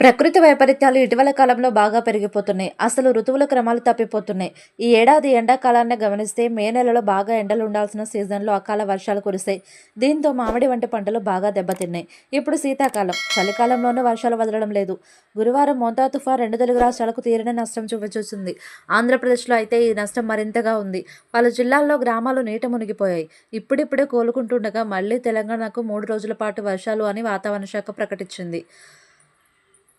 ప్రకృతి వైపరీత్యాలు ఇటీవల కాలంలో బాగా పెరిగిపోతున్నాయి. అసలు ఋతువుల క్రమాలు తప్పిపోతున్నాయి. ఈ ఏడాది ఎండాకాలాన్ని గమనిస్తే మే నెలలో బాగా ఎండలు ఉండాల్సిన సీజన్లో అకాల వర్షాలు కురిశాయి. దీంతో మామిడి వంటి పంటలు బాగా దెబ్బతిన్నాయి. ఇప్పుడు శీతాకాలం. చలికాలంలోనూ వర్షాలు వదలడం లేదు. గురువారం మోతా తుఫా రెండు తెలుగు రాష్ట్రాలకు తీరని నష్టం చూపించొచ్చింది. ఆంధ్రప్రదేశ్లో అయితే ఈ నష్టం మరింతగా ఉంది. పలు జిల్లాల్లో గ్రామాలు నీట మునిగిపోయాయి. ఇప్పుడిప్పుడే కోలుకుంటుండగా మళ్ళీ తెలంగాణకు మూడు రోజుల పాటు వర్షాలు అని వాతావరణ శాఖ ప్రకటించింది.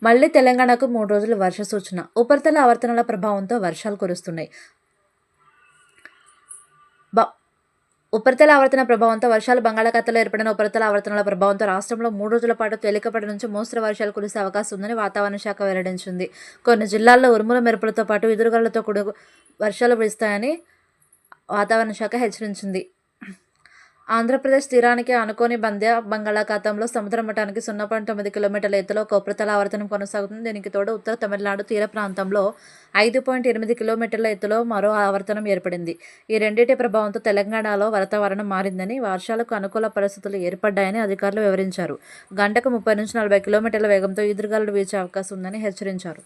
మళ్ళీ తెలంగాణకు మూడు రోజులు వర్ష సూచన. ఉపరితల ఆవర్తనాల ప్రభావంతో వర్షాలు కురుస్తున్నాయి. బ ఉపరితల ఆవర్తన ప్రభావంతో వర్షాలు బంగాళాఖాతంలో ఏర్పడిన ఉపరితల ఆవర్తనాల ప్రభావంతో రాష్ట్రంలో మూడు రోజుల పాటు తేలికపాటి నుంచి మోస్తరు వర్షాలు కురిసే అవకాశం ఉందని వాతావరణ శాఖ వెల్లడించింది. కొన్ని జిల్లాల్లో ఉరుముల మెరుపులతో పాటు ఎదురుగాలతో కూడి వర్షాలు కురుస్తాయని వాతావరణ శాఖ హెచ్చరించింది. ఆంధ్రప్రదేశ్ తీరానికి అనుకోని బంద్య బంగాళాఖాతంలో సముద్ర మఠానికి సున్నా పాయింట్ తొమ్మిది కిలోమీటర్ల ఎత్తులో ఉపరితల ఆవర్తనం కొనసాగుతుంది. దీనికి తోడు ఉత్తర తమిళనాడు తీర ప్రాంతంలో ఐదు పాయింట్ ఎనిమిది కిలోమీటర్ల ఎత్తులో మరో ఆవర్తనం ఏర్పడింది. ఈ రెండింటి ప్రభావంతో తెలంగాణలో వాతావరణం మారిందని వర్షాలకు అనుకూల పరిస్థితులు ఏర్పడ్డాయని అధికారులు వివరించారు. గంటకు ముప్పై నుంచి నలభై కిలోమీటర్ల వేగంతో ఈదురుగాలు వీచే అవకాశం ఉందని హెచ్చరించారు.